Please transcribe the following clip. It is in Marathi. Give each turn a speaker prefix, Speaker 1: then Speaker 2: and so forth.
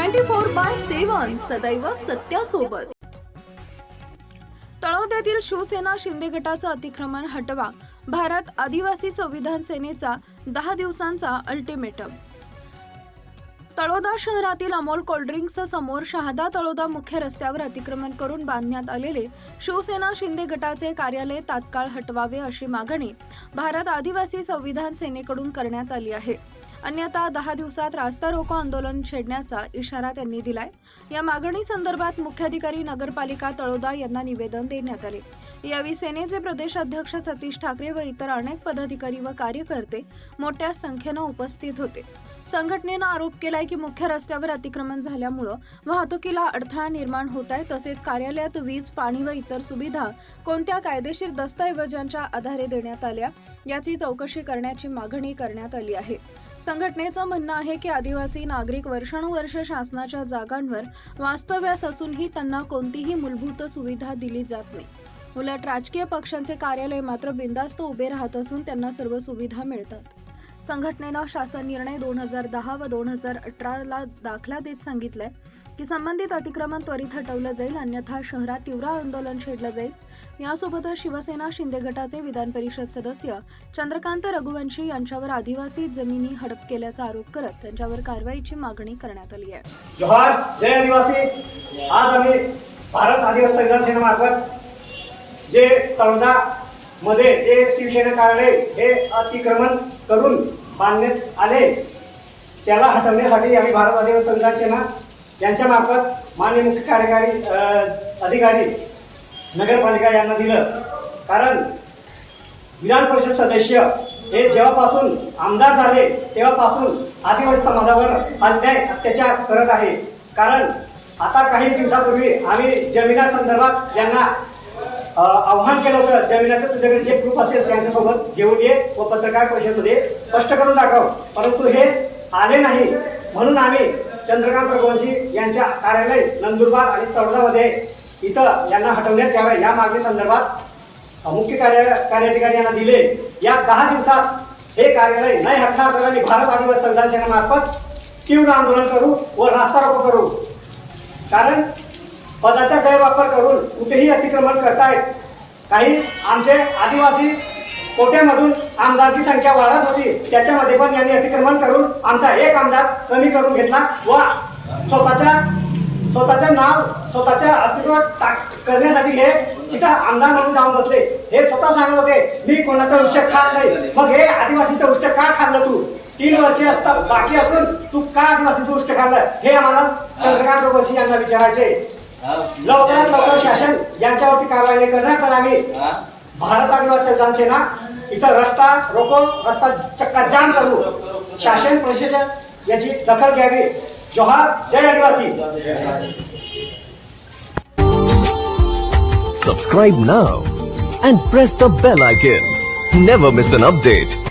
Speaker 1: ट्वेंटी फोर बाय सेवन सदैव सत्यासोबत. तळोद्यातील शिवसेना शिंदे गटाचं अतिक्रमण हटवा. भारत आदिवासी संविधान सेनेचा दहा दिवसांचा अल्टिमेटम तळोदा शहरातील अमोल कोल्ड्रिंक्स समोर शहादा तळोदा मुख्य रस्त्यावर अतिक्रमण करून बांधण्यात आलेले शिवसेना शिंदे गटाचे कार्यालय तात्काळ हटवावे अशी मागणी भारत आदिवासी संविधान सेनेकडून करण्यात आली आहे. अन्यथा दहा दिवसात रास्ता रोको आंदोलन छेडण्याचा इशारा त्यांनी दिलाय. या मागणी संदर्भात मुख्याधिकारी नगरपालिका तळोदा यांना निवेदन देण्यात आले. यावेळी सेनेचे प्रदेश अध्यक्ष सतीश ठाकरे व इतर अनेक पदाधिकारी व कार्यकर्ते मोठ्या संख्येनं उपस्थित होते. संघटनेनं आरोप केलाय की मुख्य रस्त्यावर अतिक्रमण झाल्यामुळं वाहतुकीला अडथळा निर्माण होत आहे तसेच कार्यालयात वीज पाणी व इतर सुविधा कोणत्या कायदेशीर दस्तऐवजांच्या आधारे देण्यात आल्या याची चौकशी करण्याची मागणी करण्यात आली आहे. संघटनेचं म्हणणं आहे की आदिवासी नागरिक वर्षानुवर्ष शासनाच्या जागांवर वास्तव्यास असूनही त्यांना कोणतीही मूलभूत सुविधा दिली जात नाही. उलट राजकीय पक्षांचे कार्यालय मात्र बिंदास्त उभे राहत असून त्यांना सर्व सुविधा मिळतात. संघटनेनं शासन निर्णय दोन हजार दहा व दोन हजार अठराला दाखला देत सांगितलंय. की संबंधित अतिक्रमण त्वरित हटवलं जाईल अन्यथा शहरात तीव्र आंदोलन छेडलं जाईल. यासोबतच शिवसेना शिंदे गटाचे विधान परिषद सदस्य चंद्रकांत रघुवंशी यांच्यावर आदिवासी जमिनी हडप केल्याचा आरोप करत त्यांच्यावर कारवाईची मागणी करण्यात आली आहे.
Speaker 2: जोहार जय आदिवासी. आज आम्ही भारत आदिवासी संघर्ष सेनेमार्फत जे तळोदा मध्ये जे शिवसेना कार्यालय हे अतिक्रमण करून बांधण्यात आले त्याला हटवण्यासाठी आम्ही भारत आदिवासी संघर्ष सेना यांच्यामार्फत माननीय मुख्य कार्यकारी अधिकारी नगरपालिका यांना दिलं. कारण विधान परिषद सदस्य हे जेव्हापासून आमदार झाले तेव्हापासून आदिवासी समाजावर अन्याय अत्याचार करत आहे. कारण आता काही दिवसापूर्वी आम्ही जमिनासंदर्भात यांना आव्हान केलं होतं जमिनाचं तुझ्याकडे जे प्रूफ असेल त्यांच्यासोबत घेऊन ये व पत्रकार परिषदेमध्ये स्पष्ट करून दाखव. परंतु हे आले नाही. म्हणून आम्ही चंद्रकांत रघुवंशी यांच्या कार्यालय नंदुरबार आणि तळोदामध्ये इथं यांना हटवण्यात यावे. या मागणी संदर्भात मुख्य कार्य कार्याधिकारी यांना दिले. या दहा दिवसात हे कार्यालय नाही हटणार तर आम्ही भारत आदिवासी संविधान सेनेमार्फत तीव्र आंदोलन करू व रास्ता रोको करू. कारण पदाचा गैरवापर करून कुठेही अतिक्रमण करतायत. काही आमचे आदिवासी कोट्यामधून आमदारची संख्या वाढत होती. त्याच्यामध्ये पण यांनी अतिक्रमण करून आमचा एक आमदार कमी करून घेतला. व! स्वतःच्या स्वतःचं नाव स्वतःच्या अस्तित्व टाक करण्यासाठी हे तिथं आमदार म्हणून जाऊन बसले. हे स्वतः सांगत होते मी कोणाचं उष्ट खात नाही. मग हे आदिवासीचं उष्ट का खाल्लं तू? तीन वर्षे असतात बाकी असून तू का आदिवासीचं उष्ट खाल्लं? हे आम्हाला चंद्रकांत रोगोशी यांना विचारायचे. लवकरात लवकर शासन यांच्यावरती कारवाई नाही करणार तर आम्ही भारत आदिवासी संविधान सेना इथं रस्ता रोको रस्ता चक्का जाम करू. शासन प्रशासन याची दखल घ्यावी. जोहार जय आदिवासी.
Speaker 3: Subscribe now and press the bell icon never miss an update